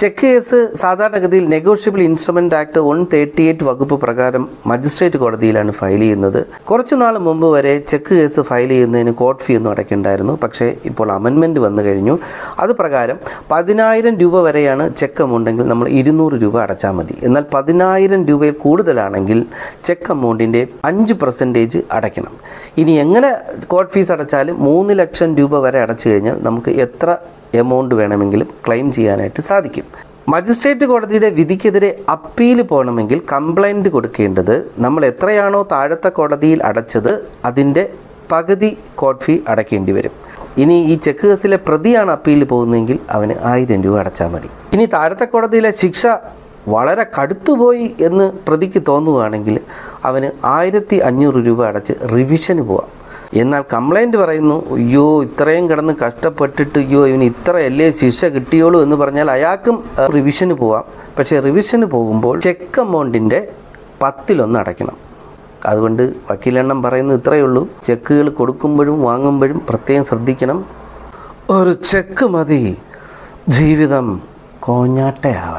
Check case സാധാരണഗതിയിൽ negotiable instrument act one thirty eight വകുപ്പ് പ്രകാരം മജിസ്ട്രേറ്റ് കോടതിയിലാണ് ഫയൽ ചെയ്യുന്നത്. കുറച്ചു നാൾ മുമ്പ് വരെ ചെക്ക് കേസ് ഫയൽ ചെയ്യുന്നതിന് കോർട്ട് ഫീ ഒന്നും അടയ്ക്കേണ്ടായിരുന്നു. പക്ഷേ ഇപ്പോൾ അമെൻമെന്റ് വന്നു കഴിഞ്ഞു. അത് പ്രകാരം പതിനായിരം രൂപ വരെയാണ് ചെക്ക് എമൗണ്ടെങ്കിൽ നമ്മൾ ഇരുന്നൂറ് രൂപ അടച്ചാൽ മതി. എന്നാൽ പതിനായിരം രൂപയിൽ കൂടുതലാണെങ്കിൽ ചെക്ക് എമൗണ്ടിന്റെ അഞ്ച് പെർസെന്റേജ് അടയ്ക്കണം. ഇനി എങ്ങനെ കോർട്ട് ഫീസ് അടച്ചാലും മൂന്ന് ലക്ഷം രൂപ വരെ അടച്ചു കഴിഞ്ഞാൽ നമുക്ക് എത്ര എമൗണ്ട് വേണമെങ്കിലും ക്ലെയിം ചെയ്യാനായിട്ട് സാധിക്കും. മജിസ്ട്രേറ്റ് കോടതിയുടെ വിധിക്കെതിരെ അപ്പീൽ പോകണമെങ്കിൽ കംപ്ലൈന്റ് കൊടുക്കേണ്ടത് നമ്മൾ എത്രയാണോ താഴത്തെ കോടതിയിൽ അടച്ചത് അതിന്റെ പകുതി കോർട്ട് ഫീ അടയ്ക്കേണ്ടി വരും. ഇനി ഈ ചെക്ക് കേസിലെ പ്രതിയാണ് അപ്പീൽ പോകുന്നതെങ്കിൽ അവന് ആയിരം രൂപ അടച്ചാൽ മതി. ഇനി താഴത്തെ കോടതിയിലെ ശിക്ഷ വളരെ കടുത്തുപോയി എന്ന് പ്രതിക്ക് തോന്നുകയാണെങ്കിൽ അവന് ആയിരത്തി അഞ്ഞൂറ് രൂപ അടച്ച് റിവിഷന് പോവാം. എന്നാൽ കംപ്ലൈന്റ് പറയുന്നു അയ്യോ ഇത്രയും കിടന്ന് കഷ്ടപ്പെട്ടിട്ട് അയ്യോ ഇവന് ഇത്രയല്ലേ ശിക്ഷ കിട്ടിയോളൂ എന്ന് പറഞ്ഞാൽ അയാൾക്കും റിവിഷന് പോവാം. പക്ഷേ റിവിഷന് പോകുമ്പോൾ ചെക്ക് എമൗണ്ടിന്റെ പത്തിലൊന്ന് അടയ്ക്കണം. അതുകൊണ്ട് വക്കീലെണ്ണം പറയുന്നത് ഇത്രയേ ഉള്ളൂ. ചെക്കുകൾ കൊടുക്കുമ്പോഴും വാങ്ങുമ്പോഴും പ്രത്യേകം ശ്രദ്ധിക്കണം. ഒരു ചെക്ക് മതി. ജീവിതം കോഞ്ഞാട്ടയാവാൻ